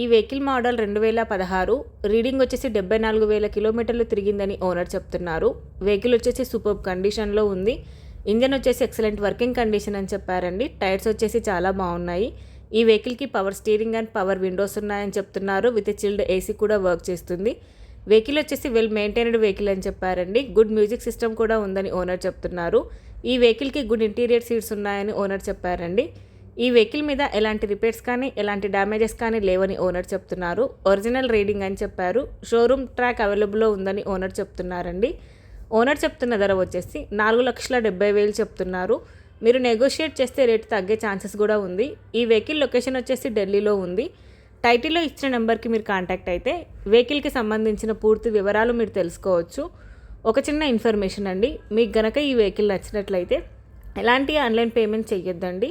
ఈ vehicle model రెండు వేల పదహారు రీడింగ్ వచ్చేసి డెబ్బై నాలుగు వేల కిలోమీటర్లు తిరిగిందని ఓనర్ చెప్తున్నారు. వెహికల్ వచ్చేసి సూపర్ కండిషన్లో ఉంది. ఇంజన్ వచ్చేసి ఎక్సలెంట్ వర్కింగ్ కండిషన్ అని చెప్పారండి. టైర్స్ వచ్చేసి చాలా బాగున్నాయి. ఈ వెహికల్కి power steering and power windows ఉన్నాయని చెప్తున్నారు. విత్ చిల్డ్ ఏసీ కూడా వర్క్ చేస్తుంది. వెహికల్ వచ్చేసి వెల్ మెయింటైన్డ్ వెహికల్ అని చెప్పారండి. గుడ్ మ్యూజిక్ సిస్టమ్ కూడా ఉందని ఓనర్ చెప్తున్నారు. ఈ వెహికల్కి గుడ్ ఇంటీరియర్ సీట్స్ ఉన్నాయని ఓనర్ చెప్పారండి. ఈ వెహికల్ మీద ఎలాంటి రిపేర్స్ కానీ ఎలాంటి డ్యామేజెస్ కానీ లేవని ఓనర్ చెప్తున్నారు. ఒరిజినల్ రీడింగ్ అని చెప్పారు. షోరూమ్ ట్రాక్ అవైలబుల్లో ఉందని ఓనర్ చెప్తున్నారండి. ఓనర్ చెప్తున్న ధర వచ్చేసి నాలుగు లక్షల డెబ్బై వేలు చెప్తున్నారు. మీరు నెగోషియేట్ చేస్తే రేటు తగ్గే ఛాన్సెస్ కూడా ఉంది. ఈ వెహికల్ లొకేషన్ వచ్చేసి ఢిల్లీలో ఉంది. టైటిల్లో ఇచ్చిన నెంబర్కి మీరు కాంటాక్ట్ అయితే వెహికల్కి సంబంధించిన పూర్తి వివరాలు మీరు తెలుసుకోవచ్చు. ఒక చిన్న ఇన్ఫర్మేషన్ అండి. మీకు గనక ఈ వెహికల్ నచ్చినట్లయితే ఎలాంటి ఆన్లైన్ పేమెంట్ చేయొద్దండి